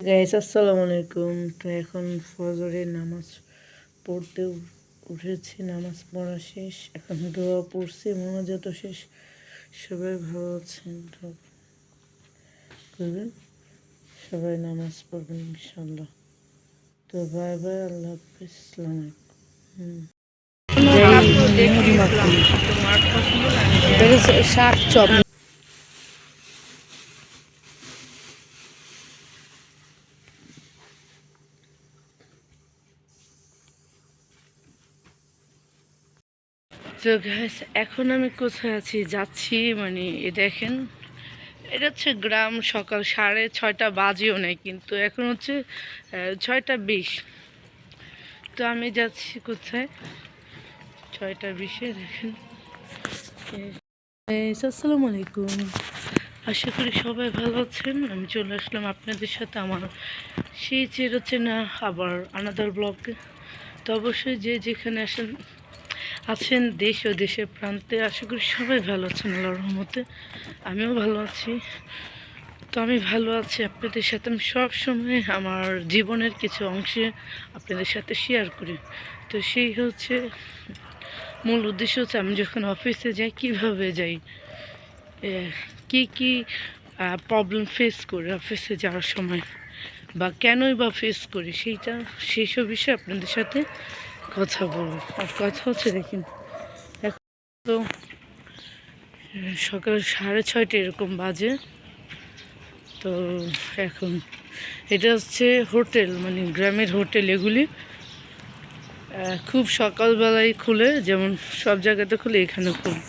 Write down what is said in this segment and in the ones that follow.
Guys আসসালামু আলাইকুম। তো এখন ফজরের নামাজ পড়তে উঠেছি নামাজ পড়া শেষ। এখন দোয়া পড়ছি মোনাজাত শেষ। সবাই ভালো আছেন? তো করবেন? সবাই নামাজ পড়বেন ইনশাল্লাহ তো বাই বাই আল্লাহ হাফিজ হুম। শাক চপ। তো গ্যাস এখন আমি কোথায় আছি? যাচ্ছি মানে এ দেখেন, এটা হচ্ছে গ্রাম সকাল সাড়ে ছয়টা বাজেও নেই, কিন্তু এখন হচ্ছে ছয়টা বিশ। তো আমি যাচ্ছি কোথায়? ছয়টা বিশে, দেখেন। আসসালামু আলাইকুম। আশা করি সবাই ভালো আছেন। আমি চলে আসলাম আপনাদের সাথে আমার সেই চেরোচ্ছে না আবার আনাদার ব্লগে তো অবশ্যই যে যেখানে আসেন আছেন দেশ ও দেশের প্রান্তে। আশা করি সবাই ভালো আছেন আল্লাহর রহমতে। আমিও ভালো আছি। তো আমি ভালো আছি আপনাদের সাথে। আমি সব সময় আমার জীবনের কিছু অংশে আপনাদের সাথে শেয়ার করি। তো সেই হচ্ছে মূল উদ্দেশ্য হচ্ছে আমি যখন অফিসে যাই, কীভাবে যাই? কি কি প্রবলেম ফেস করি অফিসে যাওয়ার সময়? বা কেনই বা ফেস করি? সেইটা, সেই সব বিষয়ে আপনাদের সাথে কথা বলব। আর কথা হচ্ছে দেখেন এখন তো সকাল সাড়ে ছয়টা এরকম বাজে। তো এখন এটা হচ্ছে হোটেল মানে গ্রামের হোটেল এগুলি। খুব সকালবেলায় খুলে, যেমন সব জায়গাতে খুলে, এখানে খুলে।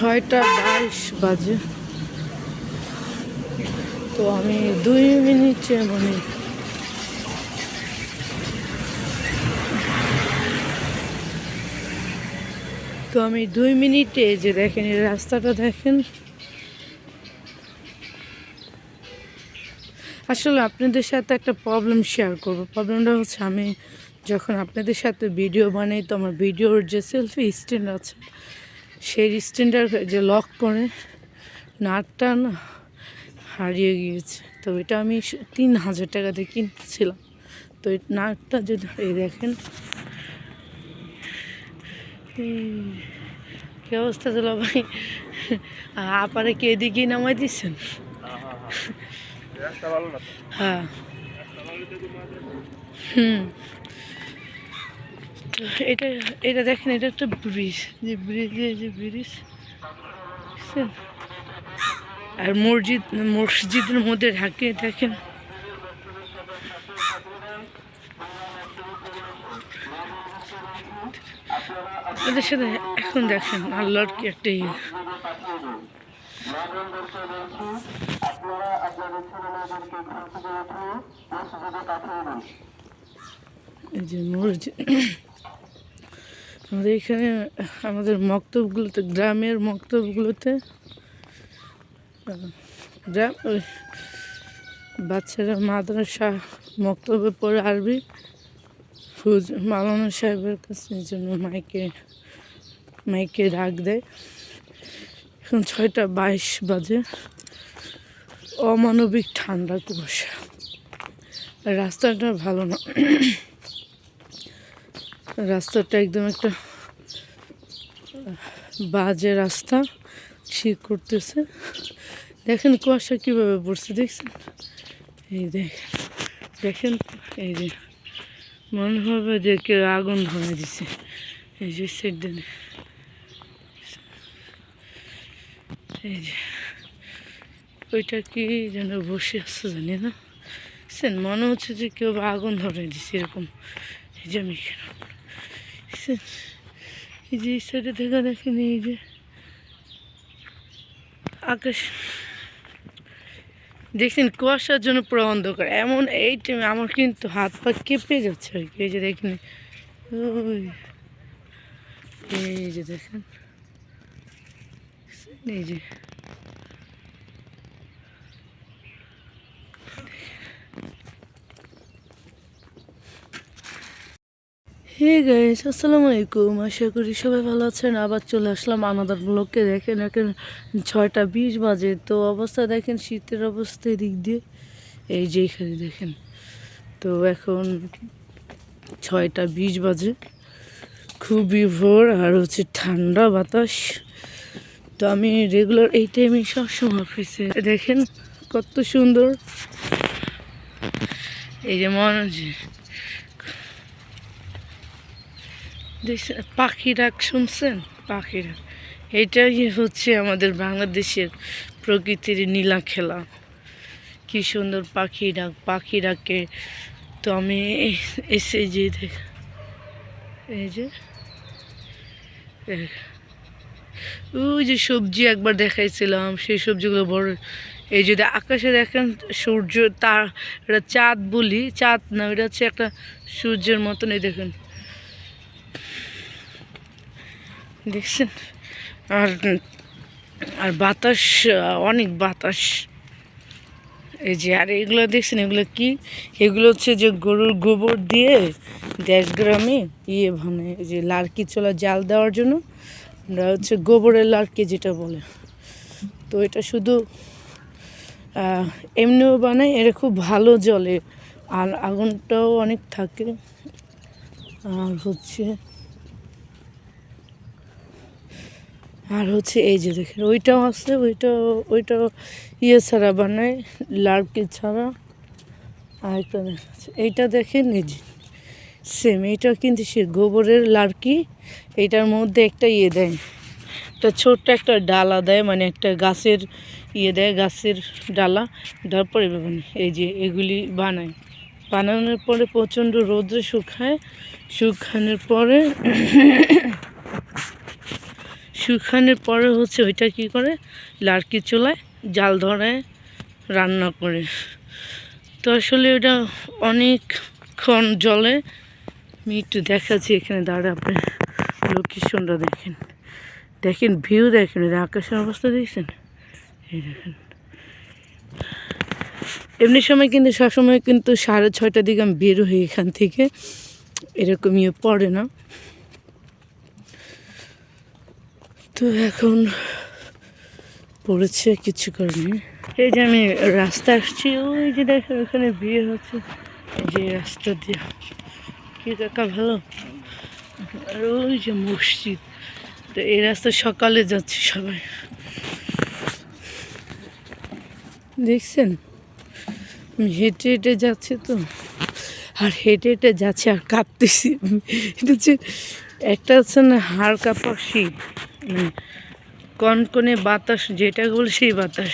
ছয়টা বাইশ বাজে। তো আমি দুই মিনিটে মানে তো আমি দুই মিনিটে যে দেখেন, এই রাস্তাটা দেখেন। আসলে আপনাদের সাথে একটা প্রবলেম শেয়ার করব। প্রবলেমটা হচ্ছে আমি যখন আপনাদের সাথে ভিডিও বানাই, তো আমার ভিডিওর যে সেলফি স্ট্যান্ড আছে সেই স্ট্যান্ডার যে লক করে নাটটা না হারিয়ে গিয়েছে। তো এটা আমি তিন হাজার টাকা দিয়ে কিনছিলাম। তো এই নাটটা যদি এই দেখেন কি অবস্থা দিল ভাই? আপারে কি এদিকেই নামাই দিচ্ছেন হ্যাঁ। হুম। এটা এটা দেখেন, এটা একটা ব্রিজ যে ব্রিজে, যে ব্রিজ? আর মসজিদ, মসজিদের মধ্যে ঢাকে দেখেন এদের সাথে এখন দেখেন, আল্লাহর কি একটা ইয়ে। এই যে মসজিদ আমাদের এখানে, আমাদের মক্তবগুলোতে, গ্রামের মক্তবগুলোতে গ্রাম বাচ্চারা মাদ্রাসা মক্তবে পড়ে আরবি। হুজ মালানা সাহেবের কাছে জন্য মাইকে মাইকে ডাক দেয়। এখন ছয়টা বাইশ বাজে। অমানবিক ঠান্ডা কুয়াশা। রাস্তাটা ভালো না। রাস্তাটা একদম একটা বাজে রাস্তা। ঠিক করতেছে। দেখেন কুয়াশা কীভাবে পড়ছে, দেখছেন? এই দেখ দেখেন, এই যে, মনে হবে যে কেউ আগুন ধরে দিছে। এই যে সেট এই যে, ওইটা কি যেন বসে আসছে জানি না। মনে হচ্ছে যে কেউ আগুন ধরে দিছে এরকম। এই যে আমি? এই যে এই সাইডে থেকে দেখেন, এই যে আকাশ। দেখছেন, কুয়াশার জন্য পুরো অন্ধকার। এমন এই টাইমে আমার কিন্তু হাত পা কেঁপে যাচ্ছে আর কি। এই যে দেখেন, ওই। এই যে দেখেন, এই যে। হে গাইস আসসালামু আলাইকুম। আশা করি সবাই ভালো আছেন। আবার চলে আসলাম আমাদের ব্লগকে দেখেন, এখন ছয়টা বিশ বাজে। তো অবস্থা দেখেন, শীতের অবস্থা দিক দিয়ে। এই যে এখানে দেখেন। তো এখন ছয়টা বিশ বাজে। খুবই ভোর আর হচ্ছে ঠান্ডা বাতাস। তো আমি রেগুলার এই টাইমে সবসময় অফিসে দেখেন, কত সুন্দর। এই যে মনে হচ্ছে দেখছেন পাখি ডাক শুনছেন? পাখি ডাক এটাই হচ্ছে আমাদের বাংলাদেশের প্রকৃতির নীলা খেলা। কি সুন্দর পাখি ডাক পাখি ডাকে তো আমি এসে যে দেখ এই যে ওই যে সবজি একবার দেখাইছিলাম, সেই সবজিগুলো বড়। এই যদি আকাশে দেখেন, সূর্য তার, এটা চাঁদ বলি, চাঁদ না, এটা হচ্ছে একটা সূর্যের মতনই দেখেন। দেখছেন? আর আর বাতাস অনেক বাতাস। এই যে, আর এগুলো দেখছেন, এগুলো কি? এগুলো হচ্ছে যে গরুর গোবর দিয়ে দেশ গ্রামে ইয়ে মানে যে লার্কি চলা জাল দেওয়ার জন্য আমরা হচ্ছে গোবরের লার্কি যেটা বলে। তো এটা শুধু এমনিও বানায়, এটা খুব ভালো জলে। আর আগুনটাও অনেক থাকে। আর হচ্ছে আর হচ্ছে এই যে দেখেন, ওইটাও আছে ওইটা ওইটাও ইয়ে ছাড়া বানায়, লাড়কি ছাড়া। আর একটা দেখাচ্ছে, এইটা দেখেন যে সেম এইটা কিন্তু সে গোবরের লাড়কি, এইটার মধ্যে একটা ইয়ে দেয়, একটা ছোট্ট একটা ডালা দেয় মানে একটা গাছের ইয়ে দেয়, গাছের ডালা তারপরে মানে এই যে এগুলি বানায়। বানানোর পরে প্রচণ্ড রোদ্রে শুকায়, শুকানোর পরে শুকানোর পরে হচ্ছে ওইটা কী করে? লাড়কি চুলায় জাল ধরে রান্না করে। তো আসলে ওটা অনেকক্ষণ জলে। আমি একটু দেখাচ্ছি এখানে দাঁড়া আপনি লোকেশনটা দেখেন। দেখেন ভিউ দেখেন আকাশের অবস্থা দেখছেন? দেখেন। এমনি সময় কিন্তু, সবসময় কিন্তু সাড়ে ছয়টার দিকে আমি বের হই এখান থেকে। এরকম ইয়ে পড়ে না। তো এখন পড়েছে কিছু কারণে। এই যে আমি রাস্তা আসছি, ওই যে দেখেন ওখানে বিয়ে হচ্ছে। যে রাস্তা দিয়ে। কি কাকা ভালো? আর ওই যে মসজিদ। তো এই রাস্তা সকালে যাচ্ছে সবাই। দেখছেন? আমি হেঁটে হেঁটে যাচ্ছি তো। আর হেঁটে হেঁটে যাচ্ছে আর কাঁপতেছি এটা হচ্ছে, একটা হচ্ছে না হাড় কাঁপা শীত কনকনে বাতাস যেটা বলে সেই বাতাস।